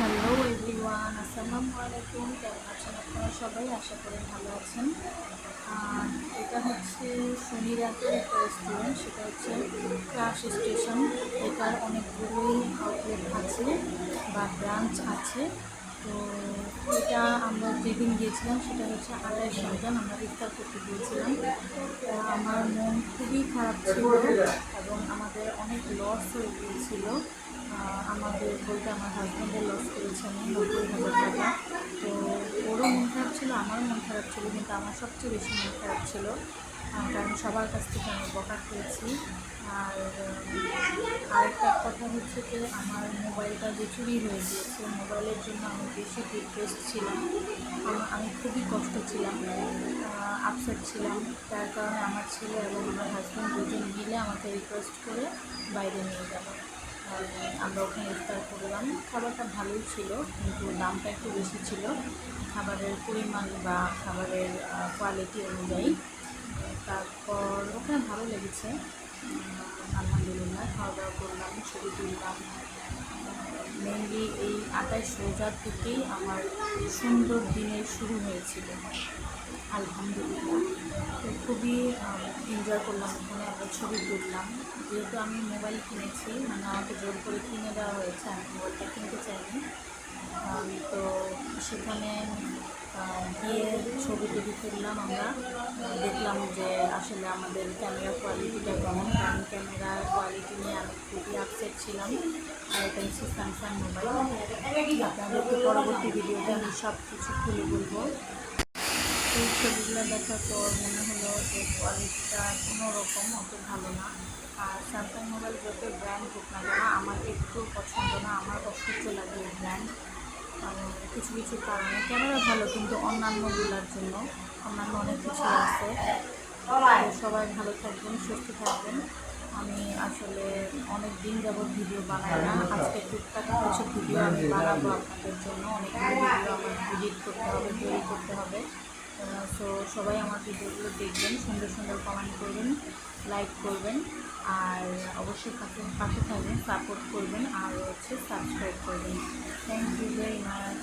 Hello everyone, আসসালামু আলাইকুম। কেমন আছেন আপনারা সবাই? আশা করি ভালো আছেন। এটা হচ্ছে শনিরাতের একটা রেস্টুরেন্ট সেটা হচ্ছে ক্রাশ স্টেশন। এটার অনেকগুলোই আউটলেট আছে বা ব্রাঞ্চ আছে। তো এটা আমরা যেদিন গিয়েছিলাম সেটা হচ্ছে আড়াই রমজান আমরা ইফতার করতে গিয়েছিলাম। আমার মন খুবই খারাপ ছিল এবং আমাদের অনেক লস হয়ে গিয়েছিল। আমাদের বলতে আমার হাজব্যান্ডের লস করেছেন নব্বই হাজার টাকা। তো ওরও মন খারাপ ছিল, আমারও মন খারাপ ছিল, কিন্তু আমার সবচেয়ে বেশি মন খারাপ ছিল কারণ সবার কাছ থেকে আমি বকা খেয়েছি। আর আরেকটা কথা হচ্ছে যে আমার মোবাইলটা যে চুরি হয়ে গিয়েছে, মোবাইলের জন্য আমি বেশি ডিপ্রেসড ছিলাম। আমি খুবই কষ্ট ছিলাম আপসেট ছিলাম। তার কারণে আমার ছেলে এবং আমার হাজব্যান্ড দুজন মিলে আমাকে রিকোয়েস্ট করে বাইরে নিয়ে আর আমরা ওখানে ইফতার করলাম। খাবারটা ভালোই ছিল, কিন্তু দামটা একটু বেশি ছিল। খাবারের পরিমাণ বা খাবারের কোয়ালিটি অনুযায়ী। তারপর ওখানে ভালো লেগেছে। আলহামদুলিল্লাহ খাওয়া দাওয়া করলাম, ছবি তুললাম। মেনলি এই আটাইশ রোজার থেকেই আমার সুন্দর দিনের শুরু হয়েছিল। আলহামদুলিল্লাহ। তো খুবই এনজয় করলাম ওখানে আমরা ছবি তুললাম। যেহেতু আমি মোবাইল কিনেছি মানে আমাকে জোর করে কিনে দেওয়া হয়েছে, আমি মোবাইলটা কিনতে চাইনি। তো সেখানে গিয়ে ছবি টবি তুললাম আমরা। দেখলাম যে আসলে আমাদের ক্যামেরা কোয়ালিটিটা কেমন। কারণ ক্যামেরা কোয়ালিটি নিয়ে আমি খুবই আপসেট ছিলাম। আর এটা হচ্ছে স্যামসাং মোবাইল আপনাদেরকে পরবর্তী ভিডিওতে আমি সব কিছু খুলে বলব। এই ছবিগুলো দেখার পর মনে হলো যে কোয়ালিটিটা কোনো রকম অত ভালো না। আর স্যামসাং মোবাইল যত ব্র্যান্ড হোক না আমার একটু পছন্দ না, আমার অসহ্য লাগে এই কিছু কিছু কারণে ক্যামেরা ভালো কিন্তু অন্যান্য অন্যান্যগুলোর জন্য অন্যান্য অনেক কিছু আছে সবাই ভালো থাকবেন সুস্থ থাকবেন আমি আসলে অনেক দিন যাবৎ ভিডিও বানাই না আজকে টুকটাক কিছু ভিডিও আমি বানাবো আপনাদের জন্য অনেক ভিডিও আমার এডিট করতে হবে তৈরি করতে হবে সো সবাই আমার ভিডিওগুলো দেখবেন, সুন্দর সুন্দর কমেন্ট করবেন লাইক করবেন, আর অবশ্যই পাশে পাশে থাকবেন সাপোর্ট করবেন, আর হচ্ছে সাবস্ক্রাইব করবেন। Thank you very much